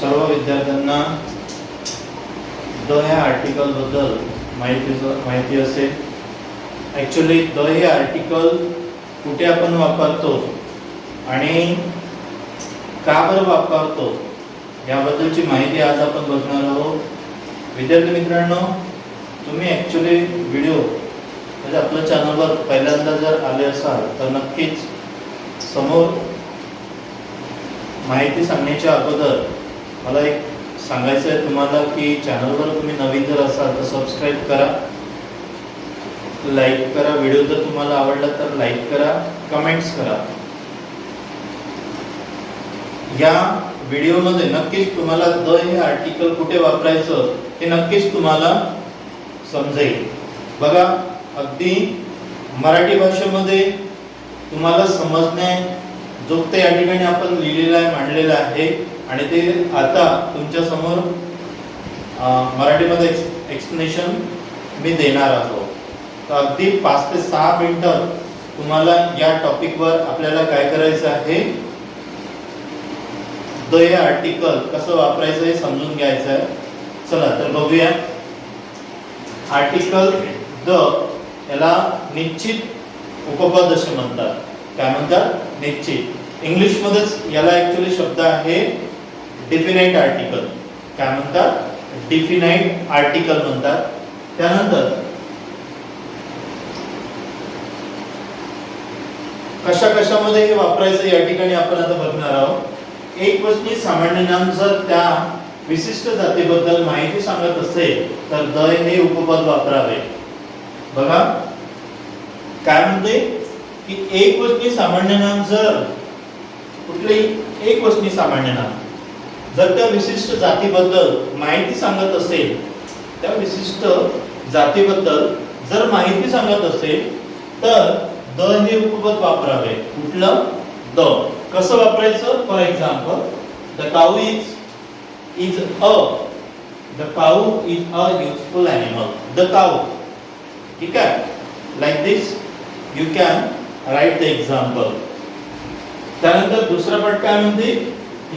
सर्व विद्यार्थ्यांना द ह्या आर्टिकलबद्दल माहिती माहिती असेल. ॲक्च्युली द हे आर्टिकल कुठे आपण वापरतो आणि का बरं वापरतो याबद्दलची माहिती आज आपण बघणार आहोत. विद्यार्थी मित्रांनो तुम्ही ॲक्च्युली व्हिडिओ म्हणजे आपल्या चॅनलवर पहिल्यांदा जर आले असाल तर नक्कीच समोर माहिती सांगण्याच्या अगोदर मला एक सांगायचं आहे तुम्हाला की चॅनलवर तुम्ही नवीन जर असाल तर सबस्क्राईब करा. लाईक करा. व्हिडिओ जर तुम्हाला आवडला तर लाईक करा. कमेंट्स करा. या व्हिडिओमध्ये नक्कीच तुम्हाला द हे आर्टिकल कुठे वापरायचं हे नक्कीच तुम्हाला समजेल. बघा अगदी मराठी भाषेमध्ये तुम्हाला समजणे जो ते या ठिकाणी आपण लिहिलेलं आहे मांडलेलं आहे आणि ते आता तुमच्यासमोर मराठीमध्ये एक्सप्लेनेशन मी देणार आहोत तर अगदी पाच ते सहा मिनटं तुम्हाला या टॉपिकवर आपल्याला काय करायचं आहे? द हे आर्टिकल कसं वापरायचं हे समजून घ्यायचं आहे. चला तर बघूया. आर्टिकल द याला निश्चित उपपद असे म्हणतात. काय म्हणतात? निश्चित. इंग्लिश मध्येच याला ॲक्च्युली शब्द आहे डिफिनाईट आर्टिकल काय म्हणतात? डिफिनाईट आर्टिकल म्हणतात. त्यानंतर कशा कशामध्ये हे वापरायचं या ठिकाणी आपण आता बघणार आहोत. एक वचनी सामान्य नाम जर त्या विशिष्ट जातीबद्दल माहिती सांगत असेल तर द हे उपपद वापरावे. बघा. काय म्हणते? की एक वचनी सामान्य नाम जर कुठलेही एक वचनी सामान्य नाम जर त्या विशिष्ट जातीबद्दल माहिती सांगत असेल त्या विशिष्ट जातीबद्दल जर माहिती सांगत असेल तर द हे उपपद वापरावे. कुठलं? द. कसं वापरायचं? For example the cow is is a the cow is a useful animal the cow ठीक आहे? Like this you can write the example त्यानंतर दुसरा पाठ काय म्हणते?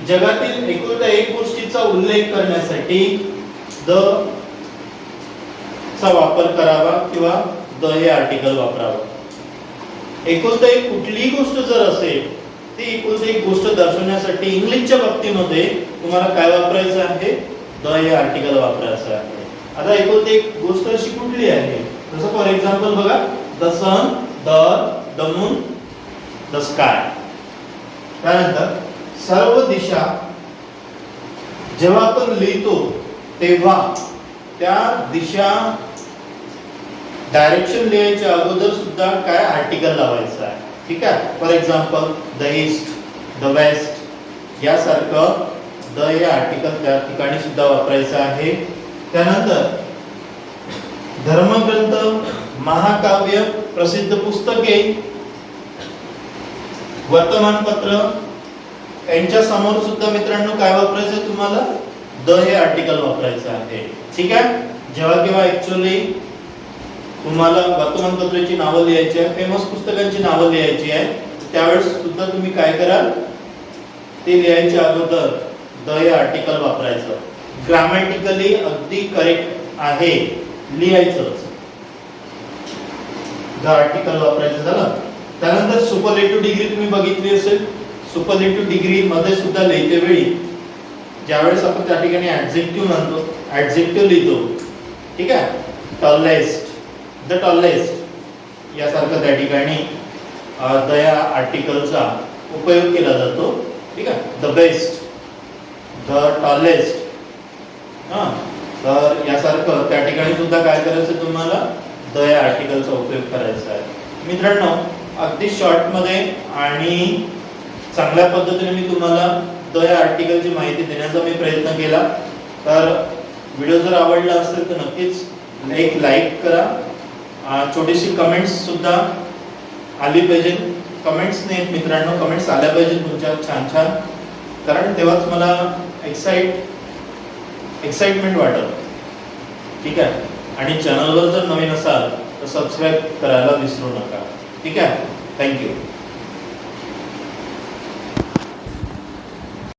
जगातील एकुलता एक गोष्टीचा उल्लेख करण्यासाठी द चा वापर करावा किंवा द हे आर्टिकल वापरावं. एकुलता एक कुठलीही गोष्ट जर असेल ती एकुलता एक गोष्ट दर्शवण्यासाठी इंग्लिशच्या बाबतीमध्ये तुम्हाला काय वापरायचं आहे? द हे आर्टिकल वापरायचं आहे. आता एकुलता एक गोष्ट अशी कुठली आहे? जसं फॉर एक्झाम्पल बघा the sun the the moon the sky त्यानंतर सर्व दिशा जेव्हा आपण लिहितो तेव्हा त्या दिशा डायरेक्शन लिहायच्या अगोदर सुद्धा काय आर्टिकल लावायचं आहे. ठीक आहे? For example the east the west यासारखं द हे आर्टिकल त्या ठिकाणी सुद्धा वापरायचं आहे. त्यानंतर धर्मग्रंथ महाकाव्य प्रसिद्ध पुस्तके वर्तमानपत्र यांच्या समोर सुद्धा मित्रांनो काय वापरायचं तुम्हाला? द हे आर्टिकल वापरायचं आहे. ठीक आहे? जेव्हा केव्हा ऍक्च्युअली तुम्हाला वर्तमानपत्राची नावं लिहायची आहे फेमस पुस्तकांची नावं लिहायची आहे त्यावेळेस सुद्धा तुम्ही काय कराल? ते लिहायच्या अगोदर द हे आर्टिकल वापरायचं. ग्रामॅटिकली अगदी करेक्ट आहे. लिहायचंच द आर्टिकल वापरायचं झालं. त्यानंतर सुपरलेटिव्ह डिग्री तुम्ही बघितली असेल. सुपरलेटिव्ह डिग्री मध्ये सुद्धा लिहिते वेळी. ज्यावेळेस आपण त्या ठिकाणी ऍडजेक्टिव्ह म्हणतो ऍडजेक्टिव्ह लिहितो. ठीक आहे? टॉलेस्ट द टॉलेस्ट यासारखं त्या ठिकाणी दया आर्टिकलचा उपयोग केला जातो. ठीक आहे? द बेस्ट द टॉलेस्ट हां तर यासारखं त्या ठिकाणी सुद्धा काय करायचं तुम्हाला? दया आर्टिकलचा उपयोग करायचा आहे. मित्रांनो अगदी शॉर्टमध्ये आणि चांगल्या पद्धतीने मी तुम्हाला द या आर्टिकलची माहिती देण्याचा मी प्रयत्न केला. तर व्हिडिओ जर आवडला असेल तर नक्कीच एक लाईक करा. छोटीशी कमेंट्स सुद्धा आली पाहिजे कमेंट्स नाहीत मित्रांनो कमेंट्स आल्या पाहिजेत तुमच्या छान छान. कारण तेव्हाच मला एक्साइट एक्साइटमेंट वाटत. ठीक आहे? आणि चॅनलवर जर नवीन असाल तर सबस्क्राईब करायला विसरू नका. ठीक आहे? थँक्यू